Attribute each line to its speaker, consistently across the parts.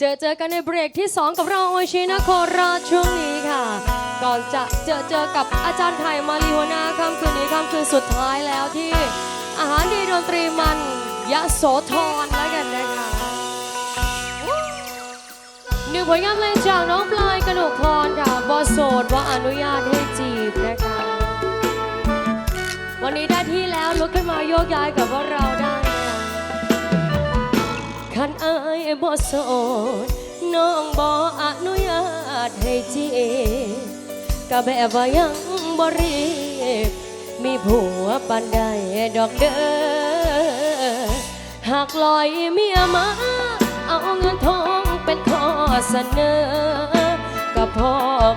Speaker 1: เจอเจอกันในเบรกที่ 2 กับเราโอชินโคราชช่วงนี้ค่ะ ก่อนจะเจอเจอกับอาจารย์ไข่มารีหัวหน้าค่ำคืนนี้ค่ำคืนสุดท้ายแล้วที่ อาหารดีดนตรีมันยะโสธรแล้วกันนะคะหนึ่งผลงานเพลงจากน้องปลายกระหนกพรค่ะบอโสดว่าอนุญาตให้จีบนะคะ วันนี้ได้ที่แล้วลุกขึ้นมาโยกย้ายกับพวกเราได้ คันอายบ่สดน้องบ่อนุญาตให้จีก็แบบว่ายังบ่รีบมีผัวปานใดดอกเด้อหากลอยเมียมาเอาเงินทองเป็นข้อเสนอ ก็พอ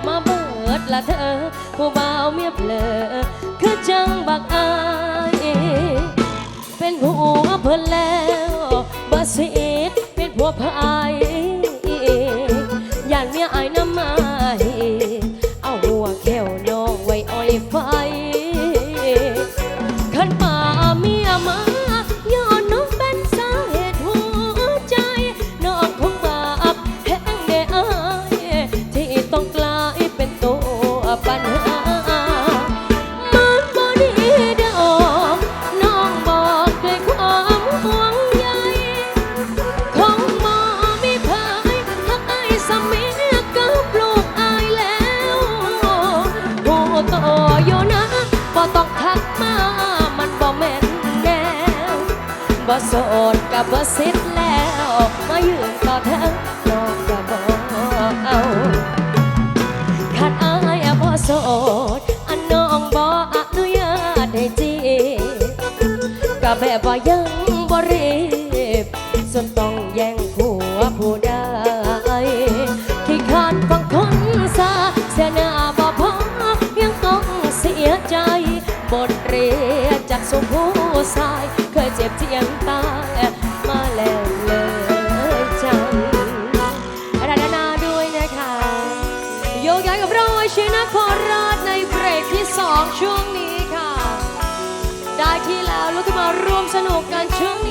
Speaker 1: มาเบิดละเธอ ผู้บ่าวเมียเพลอคือจังบักอายเป็นผัวเพิ่นแล้วบ่สิ เป็ บ่โสดกับบ่สิทธิ์แล้วมายืนต่อแถวน้องก็บ่เอาขาดอายบ่โสดอันน้องบ่อนุญาตให้จีก็แบบว่ายังบ่รีบจนต้องแย่งผัวผู้ใดที่ขานฟังคนซาเสียหน้าบ่พอยังต้องเสียใจบทเรียนจากสุผู้ชาย เจ็บเทียงตายมาแล้วเลยจังอาราธนาด้วยนะคะ โยกย้ายกับเราไอชินครราชในเบรกที่สองช่วงนี้ค่ะ ได้ที่แล้วลุกขึ้นมาร่วมสนุกกันช่วง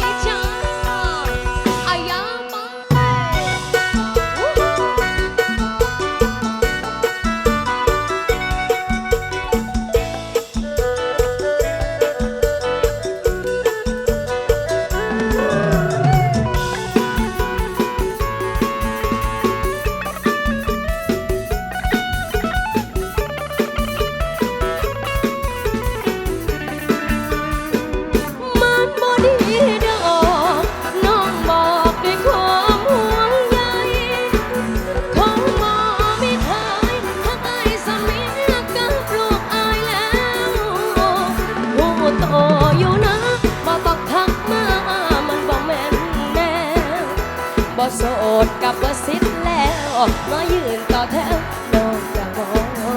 Speaker 1: โสดกับบ่สิทธิ์แล้วมายืนต่อแถวน้องก็บ่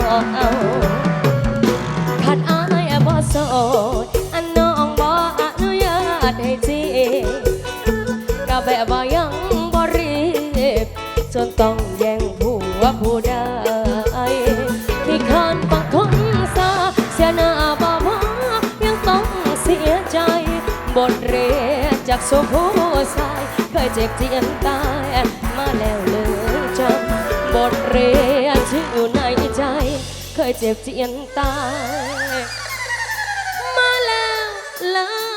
Speaker 1: เอาขัดอายบ่โสดอันน้องบ่อนุญาตให้จีบก็แบบว่ายังบ่รีบจนต้องแย่งผัวผู้ใดที่คานปักคนซาเสียหน้าบ่พอยังต้องเสียใจบทเรี จากสุผู้ชายเคยเจ็บเจียนตายมาแล้วเลยจำบทเรียนที่อยู่ในใจ เคยเจ็บเจียนตาย มาแล้วเลย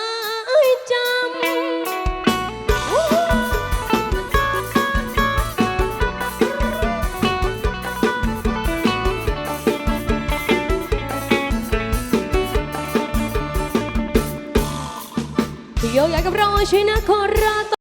Speaker 1: ยกย้ายกับเราชินะครราช